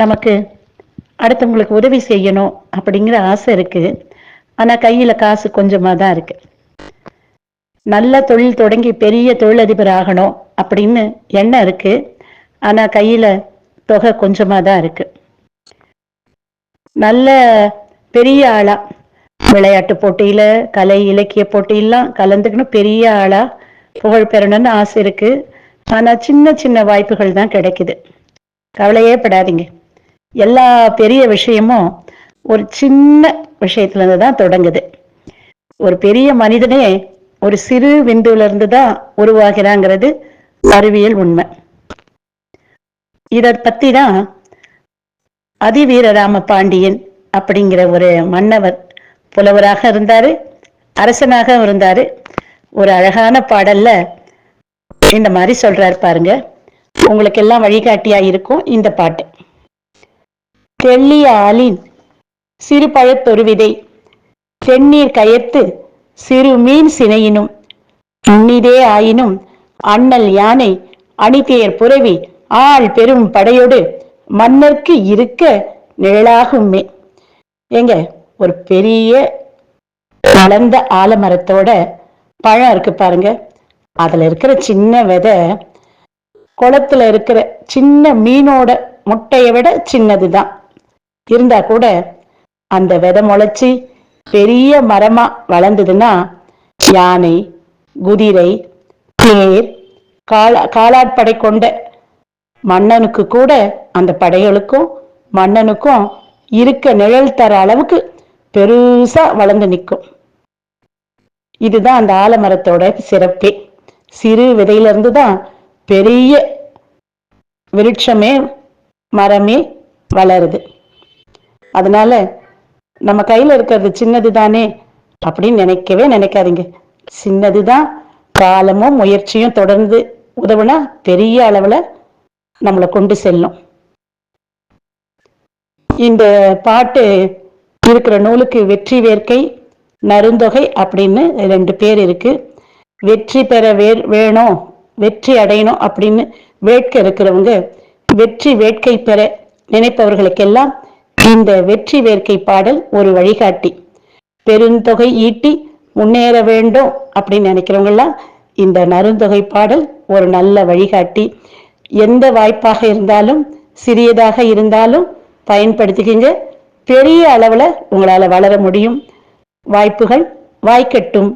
நமக்கு அடுத்தவங்களுக்கு உதவி செய்யணும் அப்படிங்கிற ஆசை இருக்கு. ஆனா கையில காசு கொஞ்சமா தான் இருக்கு. நல்ல தொழில் தொடங்கி பெரிய தொழிலதிபர் ஆகணும் அப்படின்னு எண்ணம் இருக்கு. ஆனா கையில தொகை கொஞ்சமா தான் இருக்கு. நல்ல பெரிய ஆளா விளையாட்டு போட்டியில கலை இலக்கிய போட்டியெல்லாம் கலந்துக்கணும். பெரிய ஆளா புகழ் பெறணும்னு ஆசை இருக்கு. ஆனா சின்ன சின்ன வாய்ப்புகள் தான் கிடைக்குது. கவலையே படாதீங்க. எல்லா பெரிய விஷயமும் ஒரு சின்ன விஷயத்துலேருந்து தான் தொடங்குது. ஒரு பெரிய மனிதனே ஒரு சிறு விந்துவிலிருந்து தான் உருவாகிறாங்கிறது அறிவியல் உண்மை. இதை பத்தி தான் அதிவீரராம பாண்டியன் அப்படிங்கிற ஒரு மன்னவர் புலவராக இருந்தாரு அரசனாக இருந்தாரு. ஒரு அழகான பாடல்ல இந்த மாதிரி சொல்றாரு பாருங்க. உங்களுக்கு எல்லாம் வழிகாட்டியா இருக்கும் இந்த பாட்டு. தெள்ளிய ஆளின் சிறு பழத்தொருவிதை தென்னீர் கயத்து சிறு மீன் சினையினும் உன்னிதே ஆயினும் அண்ணல் யானை அணிதேர் புரவி ஆள் பெரும் படையோடு மன்னர்க்கு இருக்க நிழலாகுமே ஏங்க ஒரு பெரிய வளர்ந்த ஆலமரத்தோட பழம் இருக்கு பாருங்க. அதுல இருக்கிற சின்ன விதை குளத்துல இருக்கிற சின்ன மீனோட முட்டையை விட சின்னதுதான். இருந்தா கூட அந்த விதை முளைச்சி பெரிய மரமா வளர்ந்ததுன்னா யானை குதிரை தேர் காலா காலாட்படை கொண்ட மன்னனுக்கு கூட அந்த படைகளுக்கும் மன்னனுக்கும் இருக்க நிழல் தர அளவுக்கு பெருசா வளர்ந்து நிற்கும். இதுதான் அந்த ஆலமரத்தோட சிறப்பே. சிறு விதையிலிருந்து தான் பெரிய விருட்சமே மரமே வளருது. அதனால நம்ம கையில இருக்கிறது சின்னது தானே அப்படின்னு நினைக்கவே நினைக்காதீங்க. சின்னதுதான் காலமும் முயற்சியும் தொடர்ந்து உதவுனா பெரிய அளவுல நம்மளை கொண்டு செல்லும். இந்த பாட்டு இருக்கிற நூலுக்கு வெற்றி வேர்க்கை நருந்தொகை அப்படின்னு ரெண்டு பேர் இருக்கு. வெற்றி பெற வே வேணும் வெற்றி அடையணும் அப்படின்னு வேட்கை இருக்கிறவங்க வெற்றி வேட்கை பெற நினைப்பவர்களுக்கெல்லாம் இந்த வெற்றி வேர்க்கை பாடல் ஒரு வழிகாட்டி. பெருந்தொகை ஈட்டி முன்னேற வேண்டும் அப்படின்னு நினைக்கிறவங்கெல்லாம் இந்த நருந்தொகை பாடல் ஒரு நல்ல வழிகாட்டி. எந்த வாய்ப்பாக இருந்தாலும் சிறியதாக இருந்தாலும் பயன்படுத்திக்கிங்க. பெரிய அளவில் உங்களால் வளர முடியும். வாய்ப்புகள் வாய்க்கட்டும்.